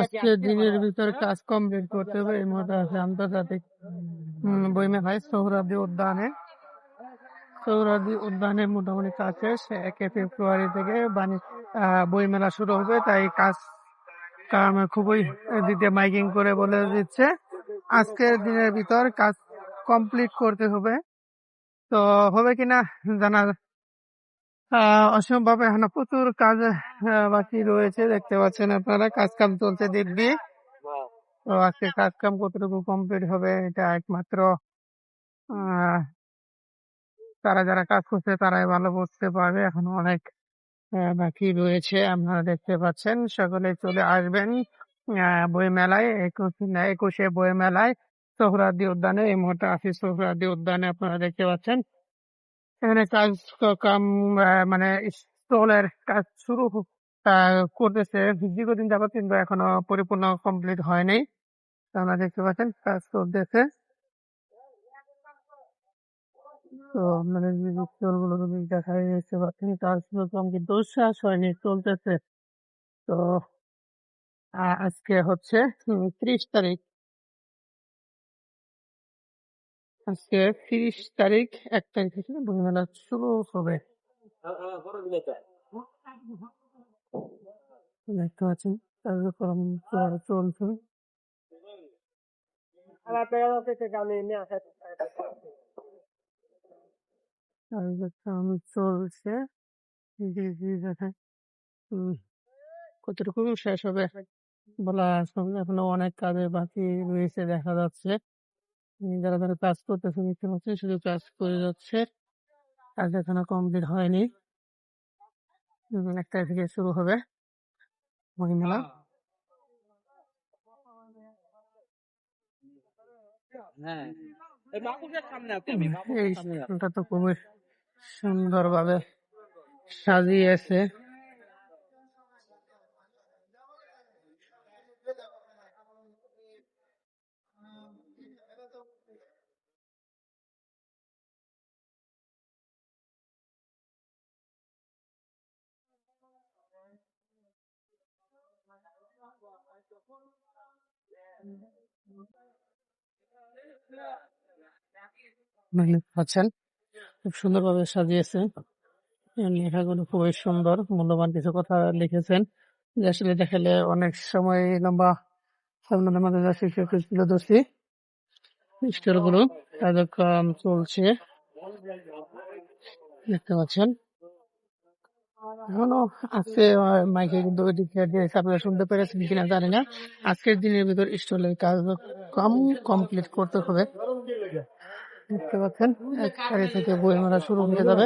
আজকে দিনের ভিতর কাজ কমপ্লিট করতে হবে আছে আন্তর্জাতিক উদ্যানে। উদ্যানে মোটামুটি কাজ শেষ, একে ফেব্রুয়ারি থেকে বইমেলা শুরু হবে, তাই কাজ, কাম খুবই দিতে মাইকিং করে বলে দিচ্ছে। আজকের দিনের ভিতর কাজ কমপ্লিট করতে হবে। তো হবে কিনা জানা অসম্ভব। এখনও প্রচুর কাজ বাকি রয়েছে, দেখতে পাচ্ছেন আপনারা। কাজ কাম চলছে দিব্যি। তো আজকে কাজ কাম কতটুকু কমপ্লিট হবে, এটা একমাত্র তারা যারা কাজ করছে, তারাই ভালো বুঝতে পারবে। এখনও অনেক বাকি রয়েছে, আপনারা দেখতে পাচ্ছেন। সকলে চলে আসবেন বই মেলায় একুশ, একুশে বই মেলায় সোহরাদি উদ্যানে, এই মুহূর্তে আছি সোহরাদি উদ্যানে, আপনারা দেখতে পাচ্ছেন। এখানে কাজ কাম মানে স্টলের কাজ শুরু করতেছে। দীর্ঘদিন যাবত কিন্তু এখনও পরিপূর্ণ কমপ্লিট হয়নি। আপনারা দেখতে পাচ্ছেন, কাজ চলতেছে। তো আপনাদের যে স্টলগুলো যদি দেখা যাচ্ছে পাচ্ছেন, কাজ কিন্তু শেষ হয়নি, চলতেছে। তো আজকে হচ্ছে ত্রিশ তারিখ। আজকে তিরিশ তারিখ, এক তারিখ থেকে বইমেলা শুরু হবে। দেখতে পাচ্ছেন কার্যক্রম চল- চলছে। কার্যক্রম চলছে। দেখেন। কতটুকু শেষ হবে বলা এখনও অনেক কাজে বাকি রয়েছে, দেখা যাচ্ছে। যারা যারা কাজ করতেছে দেখতে পাচ্ছেন শুধু কাজ করে যাচ্ছে কাজ এখনও কমপ্লিট হয়নি। উম, এক তারিখ থেকে শুরু হবে। বইমেলা এই স্কুলটা তো খুবই সুন্দরভাবে সাজিয়েছে। পাচ্ছেন খুব সুন্দরভাবে সাজিয়েছে লেখাগুলো খুবই সুন্দর, মূল্যবান কিছু কথা লিখেছেন। যে আসলে দেখালে অনেক সময় লম্বা আপনাদের মাঝে যা শিক্ষক তুলে ধরছি স্টোরগুলো কার্যক্রম চলছে। দেখতে পাচ্ছেন। এখনও আজকে আহ, মাইকে কিন্তু আপনারা শুনতে পেরেছেন কিনা জানি না। আজকের দিনের ভিতর স্টলের কাজ কম কমপ্লিট করতে হবে। দেখতে পাচ্ছেন এক তারিখ থেকে বই মেলা শুরু হয়ে যাবে।